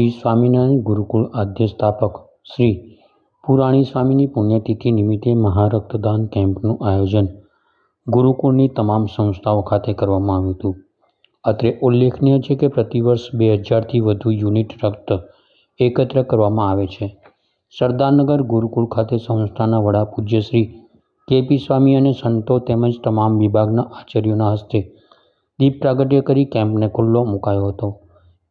શ્રી સ્વામિનારાયણ ગુરુકુળ આદ્ય સ્થાપક શ્રી પુરાણી સ્વામીની પુણ્યતિથિ નિમિત્તે મહારક્તદાન કેમ્પનું આયોજન ગુરુકુળની તમામ સંસ્થાઓ ખાતે કરવામાં આવ્યું હતું. અત્રે ઉલ્લેખનીય છે કે પ્રતિવર્ષ બે હજારથી વધુ યુનિટ રક્ત એકત્ર કરવામાં આવે છે. સરદારનગર ગુરુકુળ ખાતે સંસ્થાના વડા પૂજ્ય શ્રી કેપી સ્વામી અને સંતો તેમજ તમામ વિભાગના આચાર્યોના હસ્તે દીપ પ્રાગટ્ય કરી કેમ્પને ખુલ્લો મુકાયો હતો.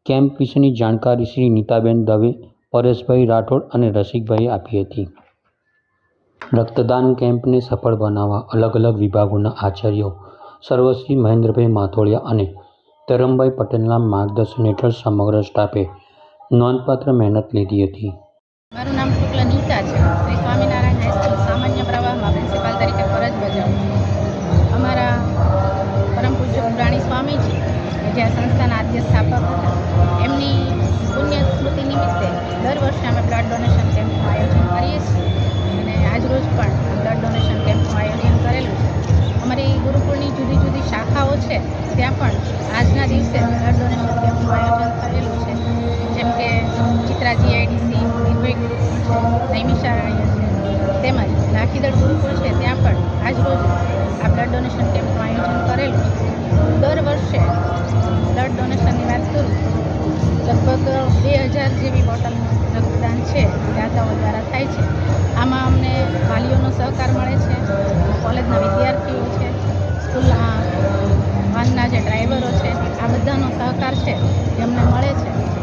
કેમ્પ વિશેની જાણકારી શ્રી નીતાબેન દવે, પરેશભાઈ રાઠોડ અને રસિકભાઈએ આપી હતી. રક્તદાન કેમ્પને સફળ બનાવવા અલગ અલગ વિભાગોના આચાર્યો સર્વશ્રી મહેન્દ્રભાઈ માથોડિયા અને ધરમભાઈ પટેલના માર્ગદર્શન હેઠળ સમગ્ર સ્ટાફે નોંધપાત્ર મહેનત લીધી હતી. મારું નામ શુક્લ નીતા છે. સ્વામિનારાયણ હાઈસ્કૂલ સામાન્ય પ્રવાહમાં પ્રિન્સિપાલ તરીકે ફરજ બજાવું સ્વામીજી કે જે આ સંસ્થાના આદ્ય સ્થાપક હતા. એમની પુણ્ય સ્મૃતિ નિમિત્તે દર વર્ષે અમે બ્લડ ડોનેશન કેમ્પનું આયોજન કરીએ છીએ. અને આજરોજ પણ બ્લડ ડોનેશન કેમ્પનું આયોજન કરેલું છે. અમારી ગુરુકુળની જુદી જુદી શાખાઓ છે. ત્યાં પણ આજના દિવસે બ્લડ ડોનેશન કેમ્પનું આયોજન કરેલું છે. જેમ કે ચિત્રાજી આઈડીસી ગુરુકુળ છે નૈમિષારણ્ય છે તેમજ લાખીદળ ગુરુકુળ છે ત્યાં પણ આજરોજ આ બ્લડ ડોનેશન કેમ્પનું આયોજન કરેલું છે. દર વર્ષે બ્લડ ડોનેશનની વાત કરું, લગભગ બે હજાર જેવી બોટલનું રક્તદાન છે, દાતાઓ દ્વારા થાય છે. આમાં અમને વાલીઓનો સહકાર મળે છે, કોલેજના વિદ્યાર્થીઓ છે, સ્કૂલના વાનના જે ડ્રાઈવરો છે, આ બધાનો સહકાર છે એ અમને મળે છે.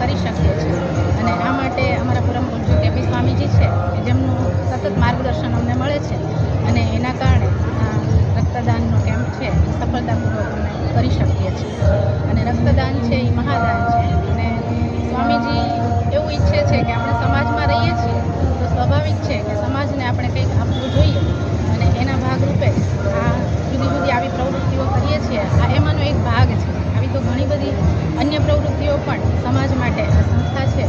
કરી શકીએ છીએ. અને આ માટે અમારા પરમ પૂજ્ય કેપી સ્વામીજી છે જેમનું સતત માર્ગદર્શન અમને મળે છે. અને એના કારણે આ રક્તદાનનો કેમ્પ છે, એ સફળતાપૂર્વક અમે કરી શકીએ છીએ. અને રક્તદાન છે, એ મહાદાન છે. અને સ્વામીજી એવું ઈચ્છે છે કે આપણે સમાજમાં રહીએ છીએ, તો સ્વાભાવિક છે કે સમાજને આપણે કંઈક આપવું જોઈએ. અને એના ભાગરૂપે આ જુદી જુદી આવી પ્રવૃત્તિઓ કરીએ છીએ આ એમાંનો એક ભાગ છે આવી તો ઘણી બધી અન્ય પ્રવૃત્તિઓ પણ સમાજ માટે આ સંસ્થા છે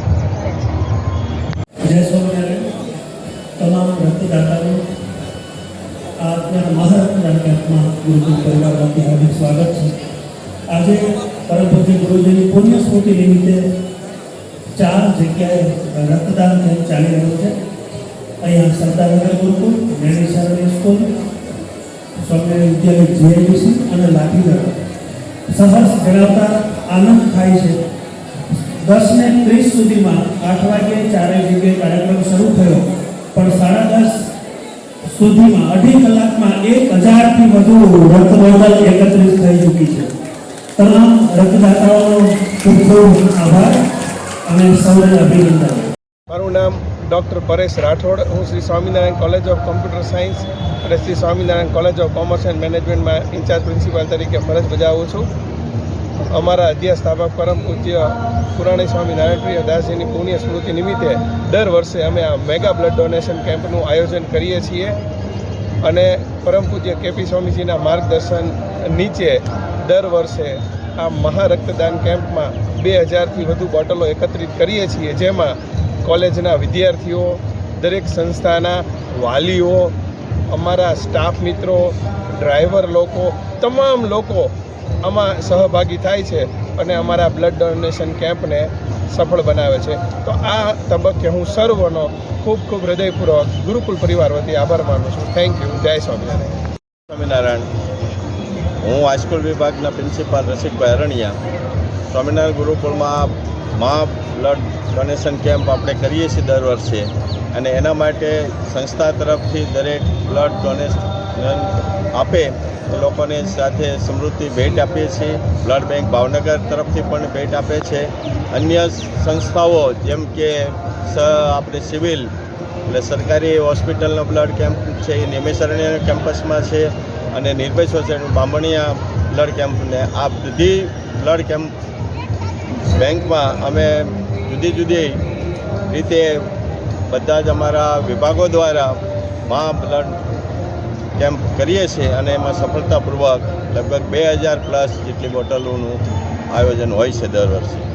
સ્વામિનારાયણ. સ્વાગત છે. આજે પરમ પૂજ્ય ગુરુજીની પુણ્ય સ્મૃતિ ચાર જગ્યાએ રક્તદાન ચાલી રહ્યો છે. અહીંયા સરદારનગર ગુરુકુળ નૈમિષારણ્ય સ્કૂલ, સ્વામિનારાયણ વિદ્યાલય જીઆઈડીસી અને લાઠીગઢ સહર્ષ જણાવતા આનંદ થાય છે. દસ ને ત્રીસ સુધીમાં આઠ વાગ્યે ચારે જગ્યાએ કાર્યક્રમ શરૂ થયો. પણ સાડા દસ સુધીમાં અઢી કલાકમાં એક હજારથી વધુ રક્ત એકત્રિત થઈ ચૂકી છે. તમામ રક્તદાતાઓનો ખૂબ ખૂબ આભાર અને સૌને અભિનંદન. મારું નામ ડૉક્ટર પરેશ રાઠોડ. હું Shri Swaminarayan college of computer science અને Shri Swaminarayan college of commerce and મેનેજમેન્ટમાં ઇન્ચાર્જ પ્રિન્સિપાલ તરીકે ફરજ બજાવું છું. અમારા અધ્યા સ્થાપક પરમ પૂજ્ય પુરાણી સ્વામી નારાયણપ્રિય દાસજીની પુણ્ય સ્મૃતિ નિમિત્તે દર વર્ષે અમે આ મેગા બ્લડ ડોનેશન કેમ્પનું આયોજન કરીએ છીએ. અને પરમ પૂજ્ય કેપી સ્વામીજીના માર્ગદર્શન નીચે દર વર્ષે આ મહારક્તદાન કેમ્પમાં બે હજારથી વધુ બોટલો એકત્રિત કરીએ છીએ. જેમાં કોલેજના વિદ્યાર્થીઓ, દરેક સંસ્થાના વાલીઓ, અમારા સ્ટાફ મિત્રો, ડ્રાઈવર લોકો, તમામ લોકો આમાં સહભાગી થાય છે અને અમારા બ્લડ ડોનેશન કેમ્પને સફળ બનાવે છે. તો આ તબક્કે હું સર્વનો ખૂબ ખૂબ હૃદયપૂર્વક ગુરુકુલ પરિવાર વતી આભાર માનું છું. થેન્ક યુ જય સ્વામિનારાયણ. સ્વામિનારાયણ, હું હાઈસ્કૂલ વિભાગના પ્રિન્સિપાલ રસિકભાઈ અરણિયા. સ્વામિનારાયણ ગુરુકુળમાં મા બ્લડ ડોનેશન કેમ્પ આપણે કરીએ છીએ દર વર્ષે અને એના માટે સંસ્થા તરફથી દરેક બ્લડ ડોનેશન આપે લોકોને સાથે સમૃદ્ધિ ભેટ આપીએ છીએ. બ્લડ બેંક ભાવનગર તરફથી પણ ભેટ આપે છે. અન્ય સંસ્થાઓ જેમ કે આપણે સિવિલ એટલે સરકારી હોસ્પિટલનો બ્લડ કેમ્પ છે, એ નિમેશરણ્ય કેમ્પસમાં છે અને નિર્ભય સોસાયટી બામણિયા બ્લડ કેમ્પને આ બધી બ્લડ કેમ્પ બેંકમાં અમે જુદી જુદી રીતે બધા જ અમારા વિભાગો દ્વારા મા બ્લડ કેમ્પ કરીએ છીએ અને એમાં સફળતાપૂર્વક લગભગ બે હજાર પ્લસ જેટલી બોટલોનું આયોજન હોય છે દર વર્ષે.